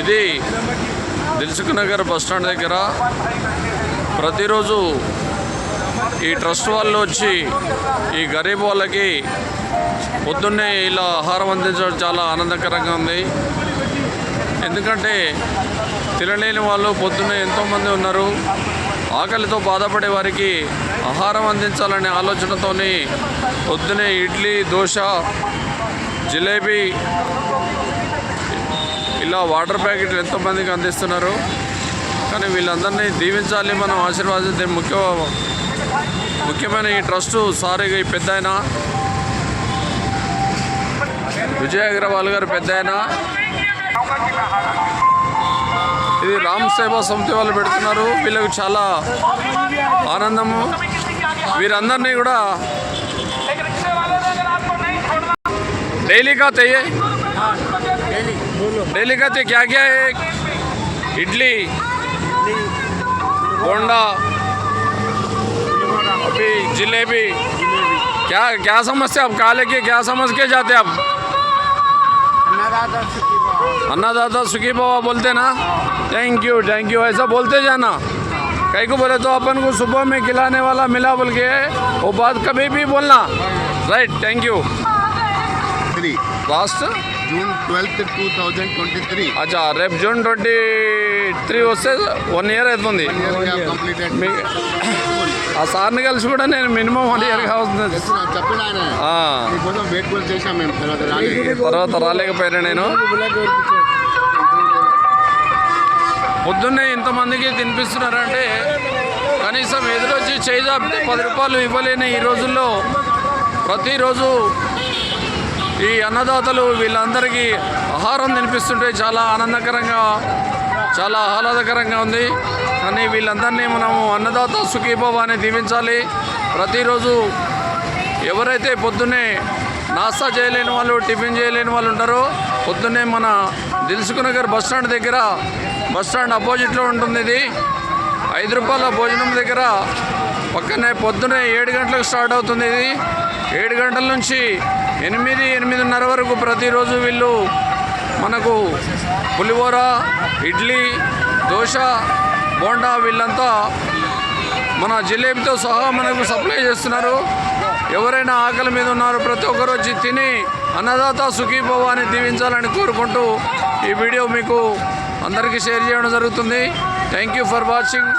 ఇది Dilsukh Nagar bus stand దగ్గర ప్రతిరోజు ఈ ట్రస్ట్ వాళ్ళు వచ్చి ఈ గరీబ్ వాళ్ళకి పొద్దున్నే ఇలా ఆహారం అందించడం చాలా ఆనందకరంగా ఉంది. ఎందుకంటే తినలేని వాళ్ళు పొద్దున్నే ఎంతోమంది ఉన్నారు. ఆకలితో బాధపడే వారికి ఆహారం అందించాలనే ఆలోచనతోని పొద్దునే ఇడ్లీ దోశ జిలేబీ ఇలా వాటర్ ప్యాకెట్లు ఎంతోమందికి అందిస్తున్నారు. కానీ వీళ్ళందరినీ దీవించాలి మనం ఆశీర్వాదించే ముఖ్య ముఖ్యమైన ఈ ట్రస్ట్ సారీగా ఈ పెద్ద అయినా విజయ్ అగర్వాల్ గారు పెద్ద అయినా ఇది రామ్ సేవా సమితి వాళ్ళు పెడుతున్నారు. వీళ్ళకి చాలా ఆనందము. వీరందరినీ కూడా డైలీగా తెయ్యాయి डेली। का चाहिए क्या क्या है? इडली बोंडा अभी जलेबी। क्या क्या समझते आप? काले के क्या समझ के जाते आप? अन्नदाता सुखी बाबा। बोलते ना? थैंक यू थैंक यू ऐसा बोलते जाना। कहीं को बोले तो अपन को सुबह में खिलाने वाला मिला बोल के वो बात कभी भी बोलना। Right thank you three last June twelfth two thousand twenty three అచ్చా రేపు జూన్ ట్వంటీ త్రీ వస్తే వన్ ఇయర్ అవుతుంది. ఆ సార్ని కలిసి కూడా నేను మినిమం వన్ ఇయర్ కావుతుంది తర్వాత రాలేకపోయినా నేను. పొద్దున్నే ఇంతమందికి తినిపిస్తున్నారంటే కనీసం ఎదురొచ్చి చేయి పది రూపాయలు ఇవ్వలేని ఈ రోజుల్లో ప్రతిరోజు ఈ అన్నదాతలు వీళ్ళందరికీ ఆహారం తినిపిస్తుంటే చాలా ఆనందకరంగా చాలా ఆహ్లాదకరంగా ఉంది. కానీ వీళ్ళందరినీ మనము అన్నదాత సుఖీభవ అని దీవించాలి. ప్రతిరోజు ఎవరైతే పొద్దున్నే నాస్తా చేయలేని వాళ్ళు టిఫిన్ చేయలేని వాళ్ళు ఉంటారో పొద్దున్నే మన దిల్సుఖ్ నగర్ బస్ స్టాండ్ దగ్గర బస్ స్టాండ్ అపోజిట్లో ఉంటుంది ఇది. ఐదు రూపాయల భోజనం దగ్గర పక్కనే పొద్దునే ఏడు గంటలకు స్టార్ట్ అవుతుంది ఇది. ఏడు గంటల నుంచి ఎనిమిది ఎనిమిదిన్నర వరకు ప్రతిరోజు వీళ్ళు మనకు పులిహోర ఇడ్లీ దోశ బోండా వీళ్ళంతా మన జిలేబీతో సహా మనకు సప్లై చేస్తున్నారు. ఎవరైనా ఆకలి మీద ఉన్నారు ప్రతి ఒక్కరు వచ్చి తిని అన్నదాత సుఖీభవాన్ని అని దీవించాలని కోరుకుంటూ ఈ వీడియో మీకు అందరికీ షేర్ చేయడం జరుగుతుంది. Thank you for watching.